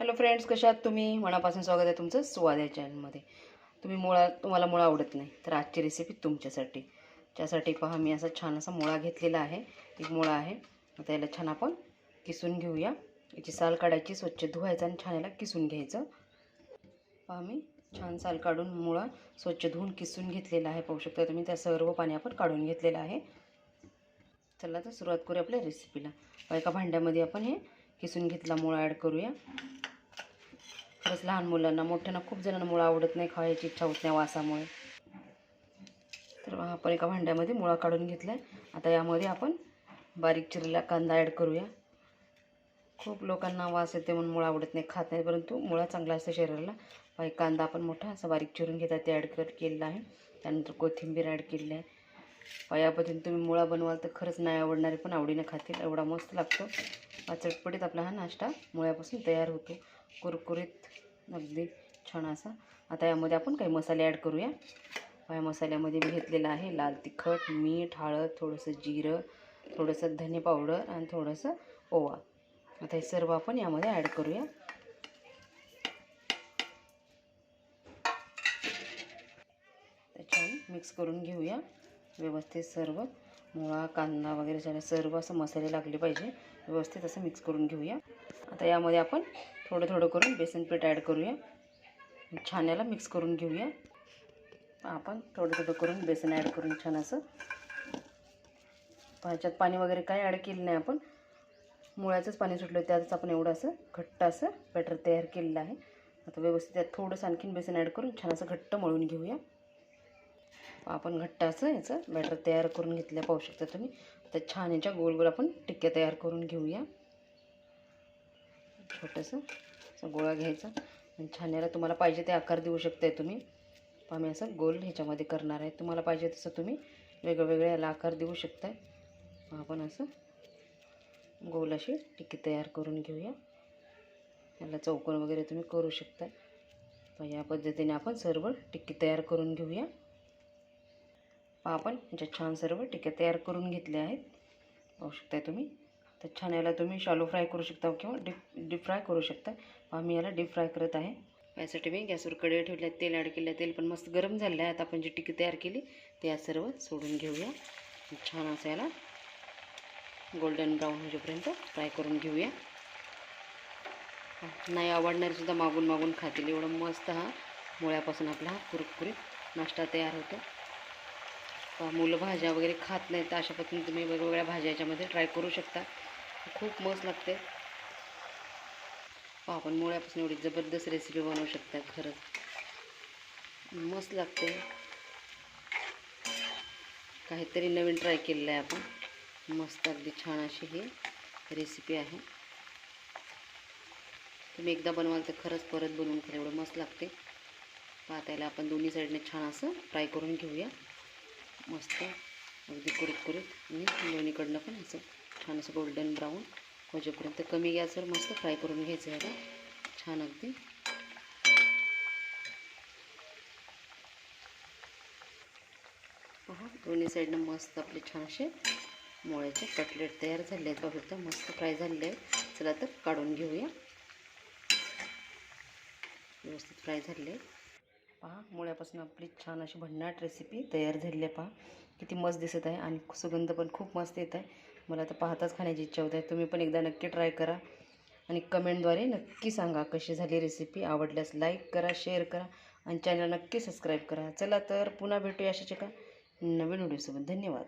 Hello friends कशा आहात तुम्ही? मनापासून स्वागत आहे तुमचं स्वाद या चॅनलमध्ये. तुम्ही मुळा तुम्हाला मुळा आवडत नाही तर आजची रेसिपी तुमच्यासाठी. त्यासाठी पहा मी असा छान असा मुळा घेतलेला आहे. एक मुळा आहे. आता याला छान आपण किसून घेऊया. याची साल काढायची स्वच्छ धुवायचं आणि छान याला किसून घ्यायचं. पहा मी छान साल काढून मुळा स्वच्छ धुवून किसून घेतलेला आहे. पाहू शकता तुम्ही त्या सर्व पाणी आपण काढून घेतलेलं आहे. चला तर सुरुवात करूया आपल्या रेसिपीला एका भांड्यामध्ये आपण हे किसून घेतला मुळा ॲड करूया. खरंच लहान मुलांना मोठ्यांना खूप जणांना मुळा आवडत नाही खायची इच्छा होत नाही वासामुळे. तर आपण एका भांड्यामध्ये मुळा काढून घेतला आहे आता यामध्ये आपण बारीक चिरलेला कांदा ॲड करूया. खूप लोकांना वास येते म्हणून मुळा आवडत नाही खात नाही परंतु मुळा चांगला असतं शरीराला. बाई कांदा आपण मोठा असा बारीक चिरून घेतात ते ॲड कर केलेला आहे. त्यानंतर कोथिंबीर ॲड केलेली आहे. या पद्धतीने तुम्ही मुळा बनवाल तर खरंच नाही आवडणारे पण आवडीने खातील एवढा मस्त लागतो. चटपटीत आपला हा नाश्ता मुळ्यापासून तयार होतो. कुरकुरीत अगदी छान असा. आता यामध्ये आपण काही मसाले ॲड करूया. या मसाल्यामध्ये मी घेतलेलं आहे लाल तिखट मीठ हळद थोडंसं जिरं थोडंसं धने पावडर आणि थोडंसं ओवा. आता हे सर्व आपण यामध्ये ॲड करूया. छान मिक्स करून घेऊया. व्यवस्थित सर्व मुळा कांदा वगैरे सगळं सर्व असं मसाले लागले पाहिजे. व्यवस्थित असं मिक्स करून घेऊया. आता यामध्ये आपण थोडं थोडं करून बेसन पीठ ॲड करूया. छान याला मिक्स करून घेऊया. आपण थोडं थोडं करून बेसन ॲड करून छान असं. ह्याच्यात पाणी वगैरे काही ॲड केलं नाही आपण. मुळ्याचंच पाणी सुटलं त्यातच आपण एवढं असं घट्ट असं बॅटर तयार केलेलं आहे. आता व्यवस्थित त्यात थोडंसं आणखीन बेसन ॲड करून छान असं घट्ट मळून घेऊया. आपण घट्ट असं याचं बॅटर तयार करून घेतलं पाहू शकता तुम्ही. तर छान याच्या गोल गोल आपण टिक्क्या तयार करून घेऊया. छोटंसं. असं गोळा घ्यायचा. आणि छान याला तुम्हाला पाहिजे ते आकार देऊ शकताय तुम्ही. आम्ही असं गोल ह्याच्यामध्ये करणार आहे. तुम्हाला पाहिजे तसं तुम्ही वेगळं वेगळ्या याला आकार देऊ शकताय. आपण असं गोल अशी टिक्की तयार करून घेऊया. याला चौकोन वगैरे तुम्ही करू शकताय. या पद्धतीने आपण सर्व टिक्की तयार करून घेऊया. आपण ज्या छान सर्व टिक्या तयार करून घेतल्या आहेत. पाहू शकताय तुम्ही. तर छान याला तुम्ही शालो फ्राय करू शकता किंवा डीप डीप फ्राय करू शकता. पहा मी याला डीप फ्राय करत आहे. यासाठी मी गॅसवर कढई ठेवल्या तेल ॲड केलं तेल पण मस्त गरम झालं आहे. आता आपण जी टिक्की तयार केली ते या सर्व सोडून घेऊया. छान असं याला गोल्डन ब्राऊन होईपर्यंत फ्राय करून घेऊया. नाही आवडणारीसुद्धा मागून मागून खातील. एवढं मस्त हा मुळ्यापासून आपला हा कुरकुरीत नाश्ता तयार होतो. मुलं भाज्या वगैरे खात नाहीत तर अशा पद्धतीने तुम्ही वेगवेगळ्या भाज्या याच्यामध्ये ट्राय करू शकता. खूप मस्त लागते. आपण मुळ्यापासून एवढी जबरदस्त रेसिपी बनवू शकता खरंच. मस्त लागते. काहीतरी नवीन ट्राय केलेलं आहे आपण. मस्त अगदी छान अशी ही रेसिपी आहे. तुम्ही एकदा बनवाल तर खरंच परत बनवून खरं एवढं मस्त लागते. पातायला आपण दोन्ही साईडने छान असं फ्राय करून घेऊया. मस्त अगदी कुरकुरीत आणि दोन्हीकडनं पण असं. छान असं गोल्डन ब्राऊन होजेपर्यंत कमी गॅसवर मस्त फ्राय करून घ्यायचं याला छान अगदी. पहा दोन्ही साईडनं मस्त आपले छान असे मोळ्याचे कटलेट तयार झाले आहेत बघा मस्त फ्राय झालेले आहेत. चला तर काढून घेऊया. व्यवस्थित फ्राय झाले पहा मुळ्यापासून आपली छान अशी भन्नाट रेसिपी तयार झालेली आहे पहा. किती मस्त दिसत आहे आणि सुगंध पण खूप मस्त येत आहे. मला तर पाहताच खाण्याची इच्छा होत. आहे तुम्ही पण एकदा नक्की ट्राय करा. आणि कमेंटद्वारे नक्की सांगा कशी झाली रेसिपी आवडल्यास लाईक करा शेअर करा. आणि चॅनल नक्की सबस्क्राईब करा. चला तर पुन्हा भेटूया अशाच एका नवीन व्हिडिओसोबत धन्यवाद.